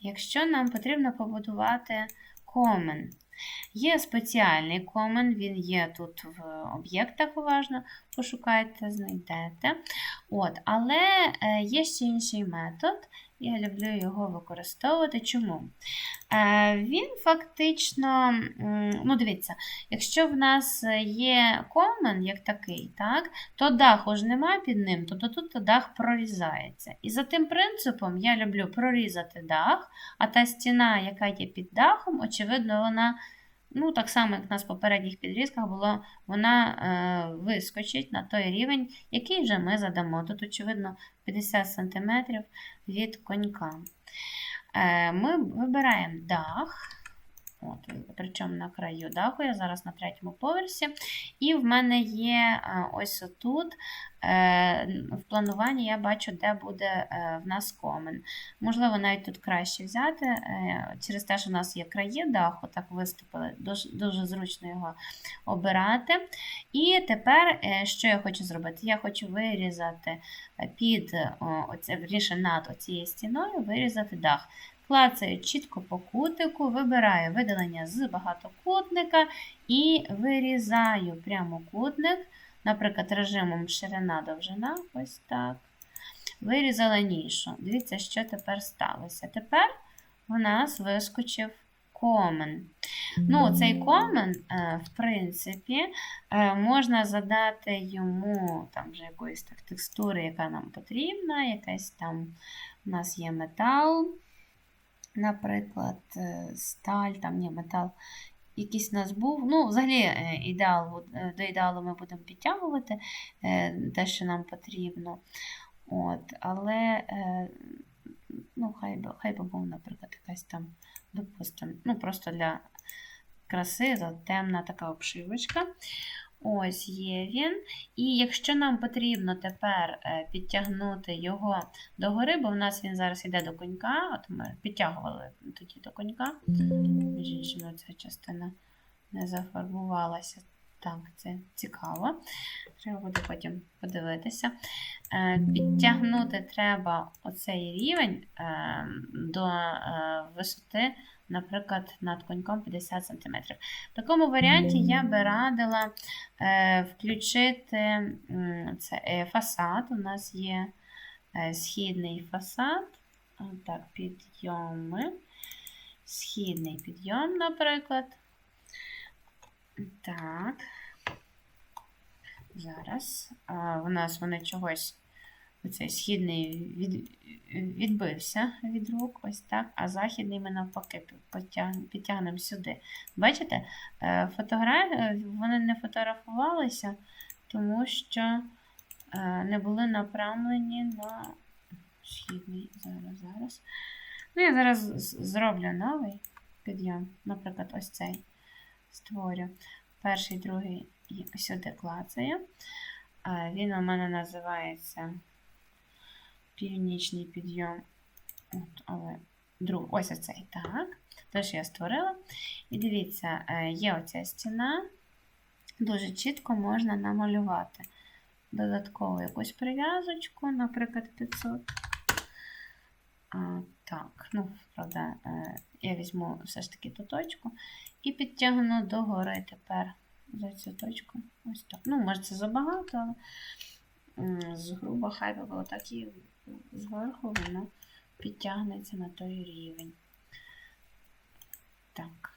якщо нам потрібно побудувати комен. Є спеціальний комен, він є тут в об'єктах уважно, пошукайте, знайдете. От, але е, є ще інший метод, я люблю його використовувати. Чому? Е, Він фактично, ну дивіться, якщо в нас є комен як такий, так, то даху ж немає під ним, тобто тут дах прорізається. І за тим принципом я люблю прорізати дах, а та стіна, яка є під дахом, очевидно, вона. Ну, так само, як у нас в попередніх підрізках було, вона е, вискочить на той рівень, який вже ми задамо. Тут, очевидно, 50 см від конька. Е, ми вибираємо дах. От, причому на краю даху, я зараз на третьому поверсі. І в мене є е, ось отут е, в плануванні я бачу, де буде е, в нас комен. Можливо, навіть тут краще взяти, через те, що в нас є краї даху, так виступили, дуже, дуже зручно його обирати. І тепер, що я хочу зробити? Я хочу вирізати під, оце, над оцією стіною, вирізати дах. Клацаю чітко по кутику, вибираю видалення з багатокутника і вирізаю прямокутник, наприклад, режимом ширина-довжина. Ось так. Вирізала нішу. Дивіться, що тепер сталося. Тепер в нас вискочив комен. Ну, цей комен, е, в принципі, е, можна задати йому там вже якоїсь так текстури, яка нам потрібна, якась там у нас є метал. Наприклад, е, сталь, там ні, метал якийсь у нас був. Ну, взагалі, е, ідеал, е, до ідеалу ми будемо підтягувати те, що нам потрібно. От, Але ну, хай би, хай би був, наприклад, якась там, допустимо, ну, просто для краси, темна така обшивочка. Ось є він. І якщо нам потрібно тепер е, підтягнути його догори, бо в нас він зараз йде до конька, от ми підтягували тоді до конька, ця частина не зафарбувалася. Так, це цікаво. Треба буде потім подивитися. Е, Підтягнути треба оцей рівень е, до е, висоти, наприклад, над коньком 50 см. В такому варіанті я би радила включити це, фасад. У нас є східний фасад. Так, підйоми. Східний підйом, наприклад. Так. Зараз. А, у нас вони чогось, оцей східний від, відбився від рук, ось так, а західний ми навпаки підтягнемо сюди. Бачите, Е, фотографії вони не фотографувалися, тому що е, не були направлені на східний. Зараз, зараз. Ну, я зараз зроблю новий підйом, наприклад, ось цей створю. Перший, другий і сюди клацаю. Він у мене називається Північний підйом. От, але друг, ось оцей. Так. Теж я створила. І дивіться, е, є оця стіна. Дуже чітко можна намалювати додаткову якусь прив'язочку, наприклад, 500. Так, ну, правда, е, я візьму все ж таки ту точку і підтягну догори тепер за цю точку. Ось так. Ну, може, це забагато, але з грубо хай би було так і зверху воно підтягнеться на той рівень. Так.